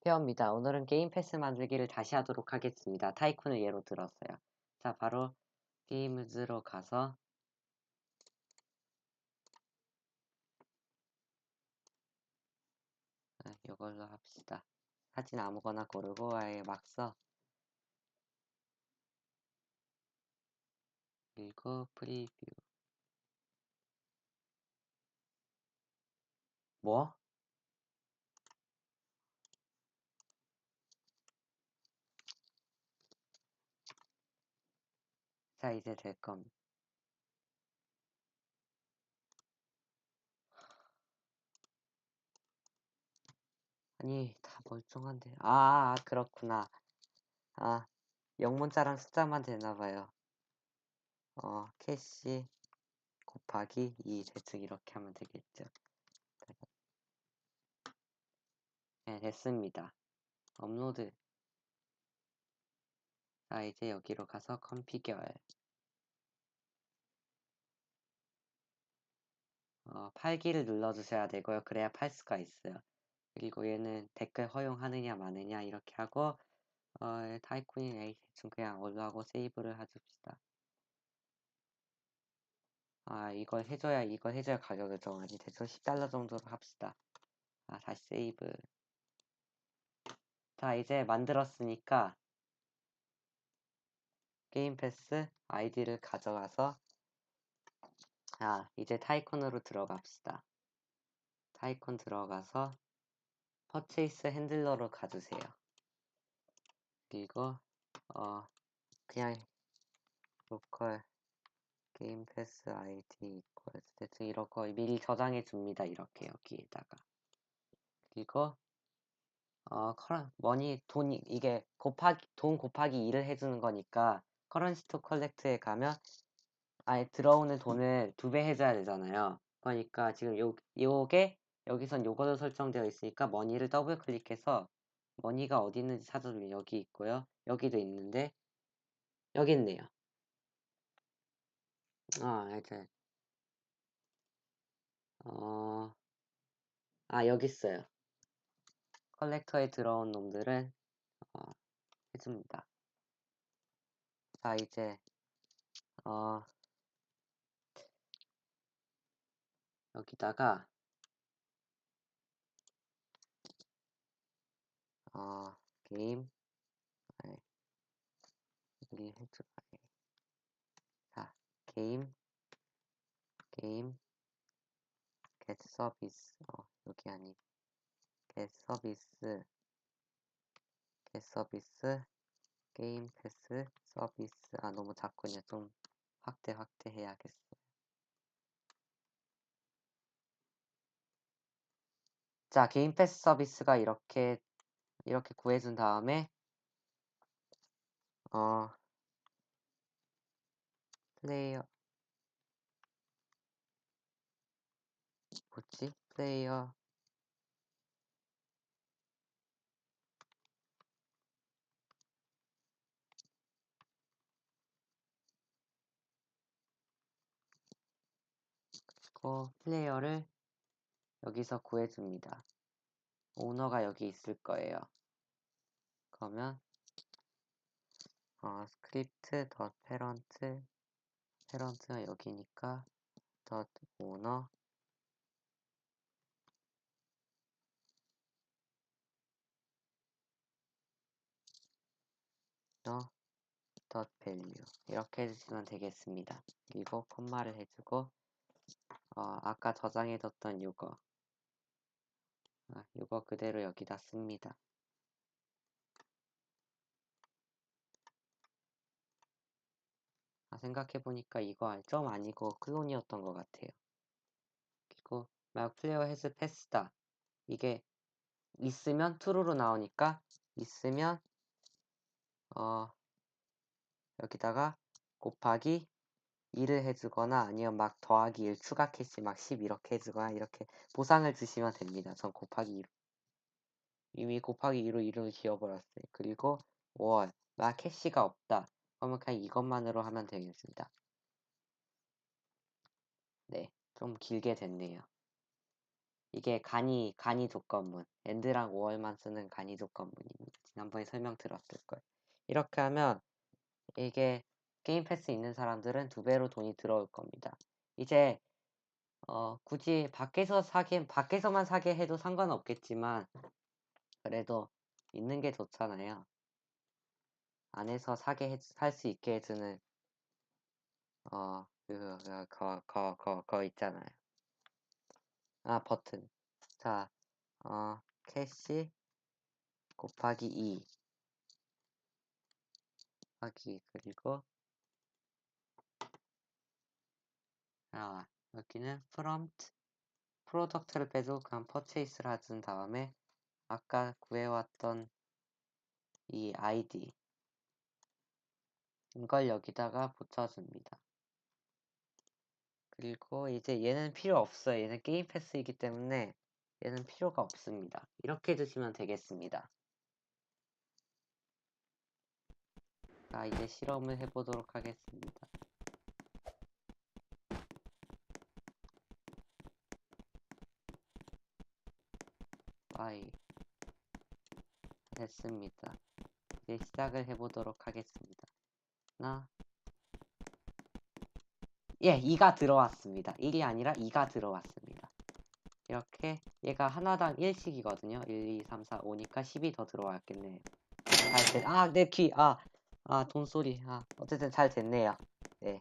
페어입니다. 오늘은 게임 패스 만들기를 다시 하도록 하겠습니다. 타이쿤을 예로 들었어요. 자, 바로 게임즈로 가서 아, 이걸로 합시다. 사진 아무거나 고르고 아예 막 써. 그리고 프리뷰. 뭐? 자, 이제 될 겁니다. 아니, 다 멀쩡한데. 아, 아, 그렇구나. 아, 영문자랑 숫자만 되나봐요. 어, 캐시 곱하기 2 대충 이렇게 하면 되겠죠. 네, 됐습니다. 업로드. 자, 이제 여기로 가서 컴피결. 어, 팔기를 눌러주셔야 되고요. 그래야 팔 수가 있어요. 그리고 얘는 댓글 허용하느냐 마느냐 이렇게 하고 어, 타이쿤이 에이 대충 그냥 올라하고 세이브를 해줍시다. 아 이걸 해줘야 이걸 해줘야 가격을 정하지 대충 10달러 정도로 합시다. 아 다시 세이브. 자 이제 만들었으니까 게임 패스 아이디를 가져가서 아 이제 타이콘으로 들어갑시다. 타이콘 들어가서 퍼체이스 핸들러로 가주세요. 그리고 어 그냥 로컬 게임 패스 아이디 이퀄 대충 이렇게 미리 저장해 줍니다. 이렇게 여기에다가 그리고 어 커런 머니 돈이 이게 곱하기 돈 곱하기 2를 해주는 거니까 커런시 투 컬렉트에 가면 아예 들어오는 돈을 두 배 해줘야 되잖아요. 그러니까 지금 요 요게 여기선 요걸로 설정되어 있으니까 머니를 더블 클릭해서 머니가 어디 있는지 찾아주면 여기 있고요. 여기도 있는데 여기 있네요. 아 이제 어, 아 여기 있어요. 컬렉터에 들어온 놈들은 어, 해줍니다. 자 이제 어 여기다가 어 게임? 네. 여기 해줘 자 게임? 게임? Get 서비스 어 여기 아니. Get 서비스 get 서비스 게임 패스 서비스. 아 너무 작군요. 좀 확대 확대 해야겠어 자 게임 패스 서비스가 이렇게 이렇게 구해준 다음에 어. 플레이어. 뭐지? 플레이어. 플레이어를 여기서 구해줍니다. 오너가 여기 있을 거예요. 그러면 어, 스크립트 덧 페런트 페런트가 여기니까 덧 오너 덧 밸류 이렇게 해주시면 되겠습니다. 그리고 콤마를 해주고 어, 아까 저장해뒀던 요거 아, 요거 그대로 여기다 씁니다. 아, 생각해보니까 이거 좀 아니고 클론이었던 것 같아요. 그리고 막 플레이어 헤스 패스다. 이게 있으면 true로 나오니까 있으면 어 여기다가 곱하기 2를 해주거나 아니면 막 더하기 1 추가 캐시 막10 이렇게 해주거나 이렇게 보상을 주시면 됩니다. 전 곱하기 2로 이미 곱하기 2로 2를 지워버렸어요. 그리고 5월 막 캐시가 없다. 그러면 그냥 이것만으로 하면 되겠습니다. 네, 좀 길게 됐네요. 이게 간이 간이 조건문 엔드랑 5월만 쓰는 간이 조건문입니다. 지난번에 설명 들었을 거예요. 이렇게 하면 이게 게임 패스 있는 사람들은 두 배로 돈이 들어올 겁니다. 이제 어, 굳이 밖에서 사게 밖에서만 사게 해도 상관없겠지만 그래도 있는 게 좋잖아요. 안에서 사게 살 수 있게 해주는 어, 그, 그, 거, 거, 거, 거 있잖아요. 아, 버튼. 자, 어, 캐시 곱하기 2 곱하기 그리고 아, 여기는 프롬프트 프로덕트를 빼고 그냥 퍼체이스를 하준 다음에 아까 구해왔던 이 아이디 이걸 여기다가 붙여줍니다. 그리고 이제 얘는 필요 없어요. 얘는 게임 패스이기 때문에 얘는 필요가 없습니다. 이렇게 해주시면 되겠습니다. 자, 이제 실험을 해보도록 하겠습니다. 아이, 됐습니다. 이제 시작을 해보도록 하겠습니다. 하나, 예, 2가 들어왔습니다. 1이 아니라 2가 들어왔습니다. 이렇게 얘가 하나당 1씩이거든요. 1, 2, 3, 4, 5니까 10이 더 들어왔겠네요. 잘 됐, 아, 내 귀, 아, 아, 돈소리, 아, 어쨌든 잘 됐네요. 네.